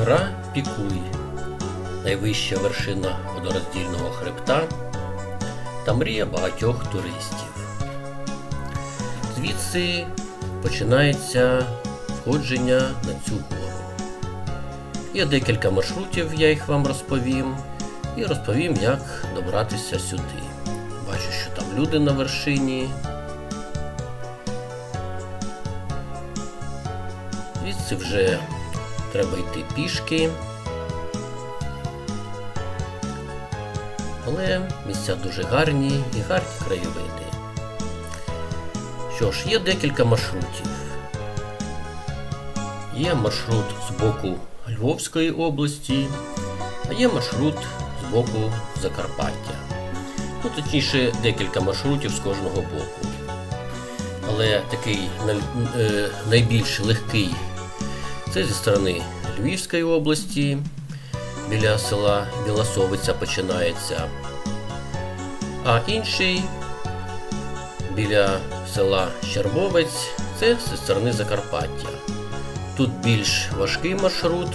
Гора Пікуй, найвища вершина водороздільного хребта та мрія багатьох туристів. Звідси починається сходження на цю гору. Є декілька маршрутів, я їх вам розповім, і розповім, як добратися сюди. Бачу, що там люди на вершині. Звідси вже треба йти пішки. Але місця дуже гарні і гарні краєвиди. Що ж, є декілька маршрутів. Є маршрут з боку Львовської області, а є маршрут з боку Закарпаття. Ну, точніше, декілька маршрутів з кожного боку. Але такий е, найбільш легкий це зі сторони Львівської області, біля села Білосовиця починається. А інший біля села Щербовець це зі сторони Закарпаття. Тут більш важкий маршрут,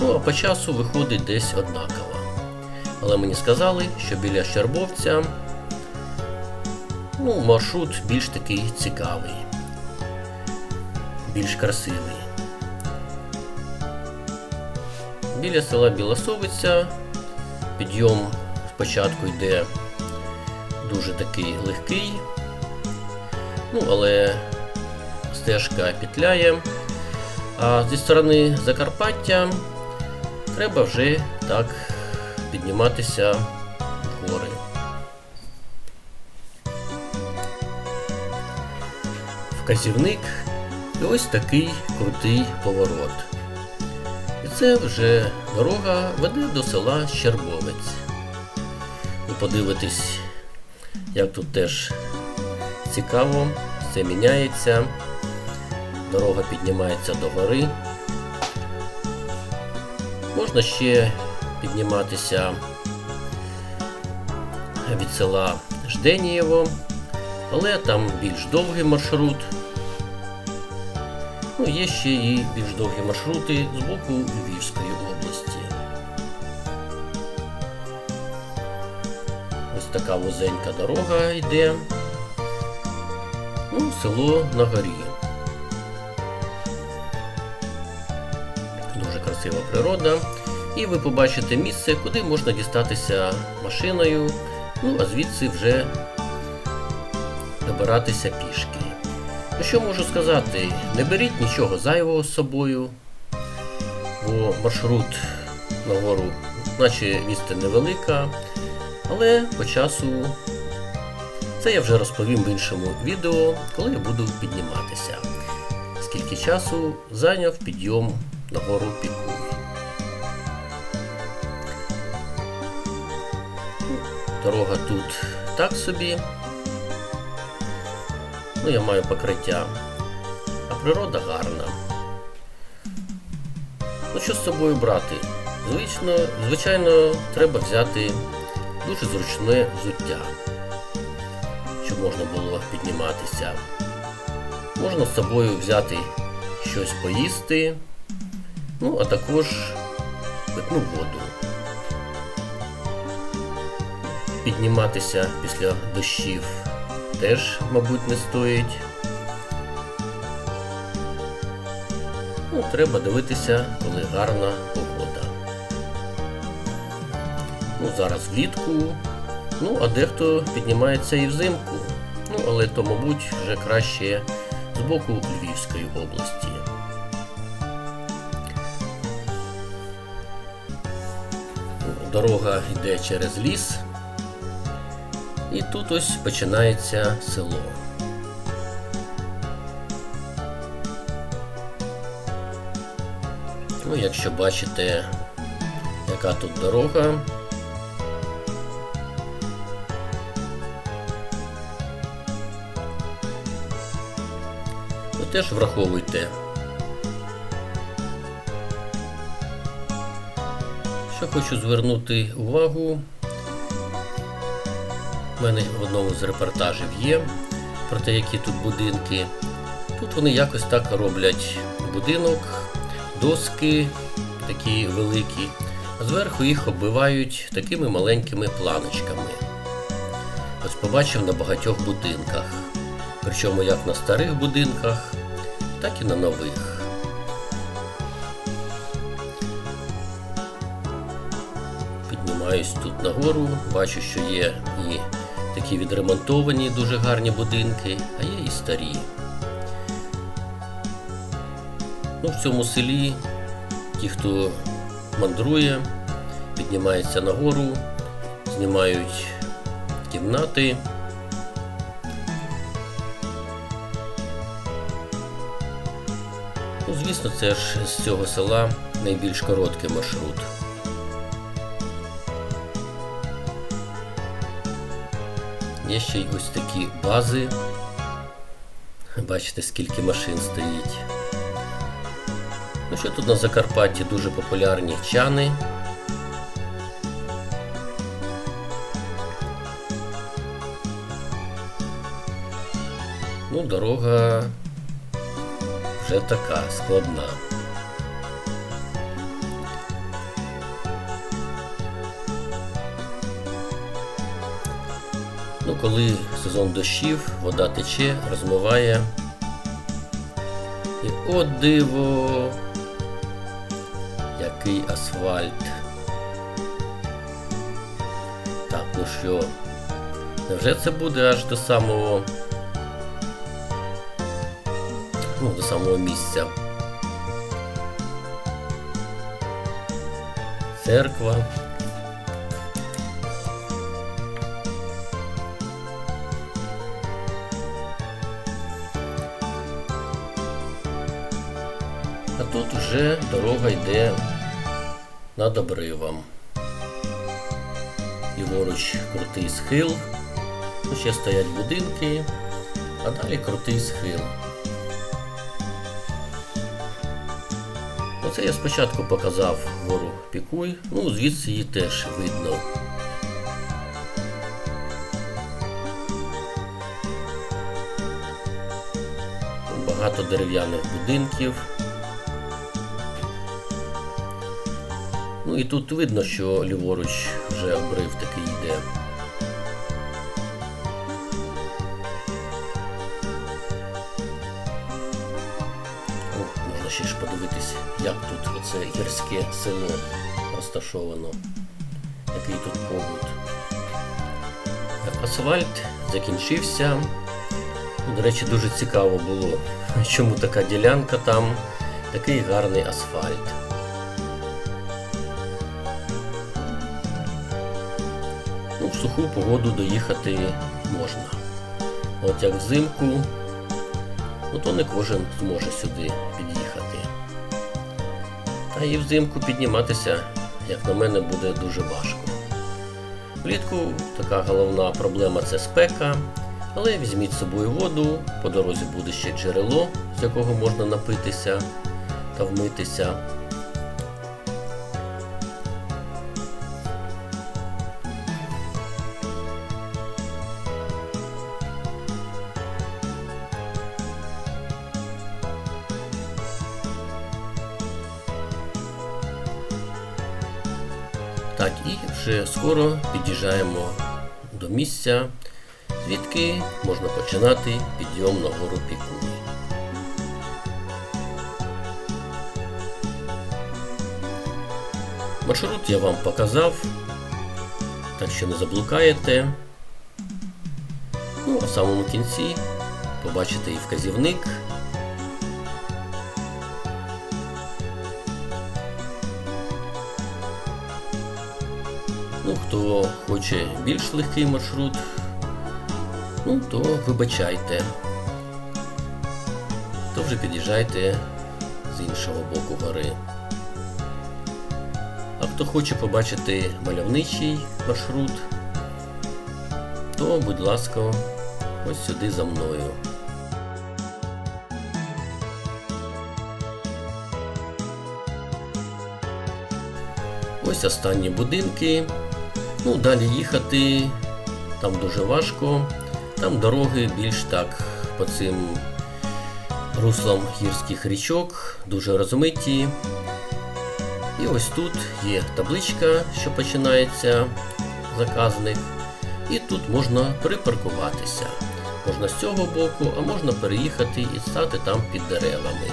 ну а по часу виходить десь однаково. Але мені сказали, що біля Щербовця ну, маршрут більш такий цікавий, більш красивий. Біля села Білосовиця підйом спочатку йде дуже такий легкий, ну, але стежка петляє. А зі сторони Закарпаття треба вже так підніматися в гори. Вказівник і ось такий крутий поворот. І це вже дорога веде до села Щербовець. Ви подивитесь, як тут теж цікаво, все міняється. Дорога піднімається до гори. Можна ще підніматися від села Жденієво, але там більш довгий маршрут. Ну, є ще і більш довгі маршрути з боку Львівської області. Ось така вузенька дорога йде. Ну, село на горі. Дуже красива природа. І ви побачите місце, куди можна дістатися машиною, ну а звідси вже добиратися пішки. Що можу сказати? Не беріть нічого зайвого з собою, бо маршрут на гору, наче відстань невелика, але по часу це я вже розповім в іншому відео, коли я буду підніматися. Скільки часу зайняв підйом на гору Пікуй. Дорога тут так собі. Ну, я маю покриття. А природа гарна. Ну, що з собою брати? Звично, звичайно, треба взяти дуже зручне взуття, щоб можна було підніматися. Можна з собою взяти щось поїсти, ну, а також питну воду. Підніматися після дощів теж, мабуть, не стоїть. Ну, треба дивитися, коли гарна погода. Ну, зараз влітку. Ну, а дехто піднімається і взимку. Ну, але то, мабуть, вже краще з боку Львівської області. Дорога йде через ліс. І тут ось починається село. Ну, якщо бачите, яка тут дорога. То теж враховуйте. Що хочу звернути увагу, у мене в одному з репортажів є про те, які тут будинки. Тут вони якось так роблять будинок доски такі великі, а зверху їх оббивають такими маленькими планочками. Ось побачив на багатьох будинках. Причому як на старих будинках, так і на нових. Піднімаюсь тут нагору, бачу, що є і такі відремонтовані дуже гарні будинки, а є і старі. Ну, в цьому селі ті, хто мандрує, піднімається нагору, знімають кімнати. Ну, звісно, це ж з цього села найбільш короткий маршрут. Є ще й ось такі бази. Бачите, скільки машин стоїть. Ну що тут на Закарпатті дуже популярні чани. Ну, дорога вже така складна. Ну, коли сезон дощів, вода тече, розмиває. І о диво! Який асфальт. Так, ну що, невже це буде аж до самого ну, до самого місця? Церква. А тут вже дорога йде над обривом. Ліворуч крутий схил. Ну, ще стоять будинки, а далі крутий схил. Оце я спочатку показав гору Пікуй, ну звідси її теж видно. Багато дерев'яних будинків. Ну і тут видно, що ліворуч вже обрив такий йде. О, можна ще ж подивитись, як тут оце гірське село розташовано, який тут побут. Асфальт закінчився. Ну, До речі, дуже цікаво було, чому така ділянка там, такий гарний асфальт. Суху погоду доїхати можна. От як взимку, ну то не кожен зможе сюди під'їхати. Та і взимку підніматися, як на мене, буде дуже важко. Влітку така головна проблема це спека, але візьміть з собою воду, по дорозі буде ще джерело, з якого можна напитися та вмитися. Скоро під'їжджаємо до місця, звідки можна починати підйом на гору Пікуї. Маршрут я вам показав, так що не заблукаєте. Ну, а в самому кінці побачите і вказівник. Хто хоче більш легкий маршрут, ну, то вибачайте. То вже під'їжджайте з іншого боку гори. А хто хоче побачити мальовничий маршрут, то, будь ласка, ось сюди за мною. Ось останні будинки. Ну, далі їхати там дуже важко. Там дороги більш так по цим руслом гірських річок, дуже розмиті. І ось тут є табличка, що починається заказник. І тут можна припаркуватися. Можна з цього боку, а можна переїхати і стати там під деревами.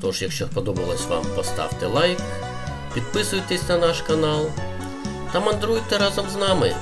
Тож, якщо сподобалось вам, поставте лайк, підписуйтесь на наш канал та мандруйте разом з нами.